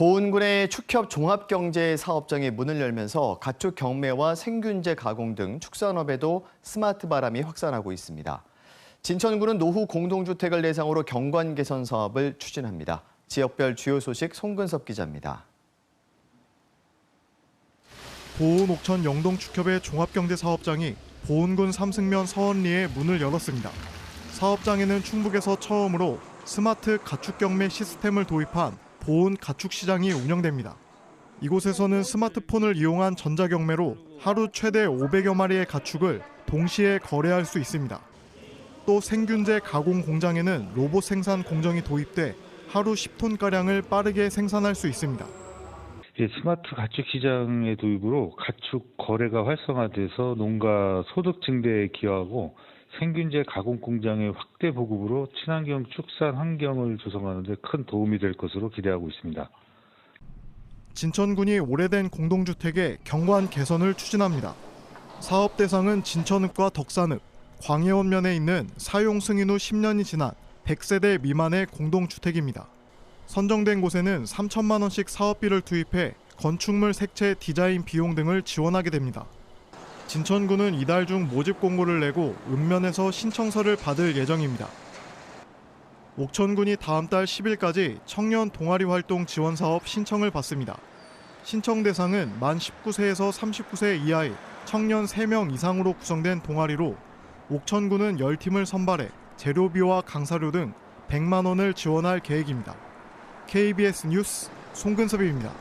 보은군의 축협 종합경제 사업장이 문을 열면서 가축 경매와 생균제 가공 등 축산업에도 스마트 바람이 확산하고 있습니다. 진천군은 노후 공동주택을 대상으로 경관 개선 사업을 추진합니다. 지역별 주요 소식 송근섭 기자입니다. 보은 옥천 영동축협의 종합경제사업장이 보은군 삼승면 서원리에 문을 열었습니다. 사업장에는 충북에서 처음으로 스마트 가축 경매 시스템을 도입한 보은 가축 시장이 운영됩니다. 이곳에서는 스마트폰을 이용한 전자경매로 하루 최대 500여 마리의 가축을 동시에 거래할 수 있습니다. 또 생균제 가공 공장에는 로봇 생산 공정이 도입돼 하루 10톤가량을 빠르게 생산할 수 있습니다. 스마트 가축 시장의 도입으로 가축 거래가 활성화돼서 농가 소득 증대에 기여하고 생균제 가공 공장의 확대 보급으로 친환경 축산 환경을 조성하는 데 큰 도움이 될 것으로 기대하고 있습니다. 진천군이 오래된 공동주택의 경관 개선을 추진합니다. 사업 대상은 진천읍과 덕산읍, 광해원면에 있는 사용 승인 후 10년이 지난 100세대 미만의 공동주택입니다. 선정된 곳에는 3천만 원씩 사업비를 투입해 건축물 색채 디자인 비용 등을 지원하게 됩니다. 진천군은 이달 중 모집 공고를 내고 읍면에서 신청서를 받을 예정입니다. 옥천군이 다음 달 10일까지 청년 동아리 활동 지원 사업 신청을 받습니다. 신청 대상은 만 19세에서 39세 이하의 청년 3명 이상으로 구성된 동아리로 옥천군은 10팀을 선발해 재료비와 강사료 등 100만 원을 지원할 계획입니다. KBS 뉴스 송근섭입니다.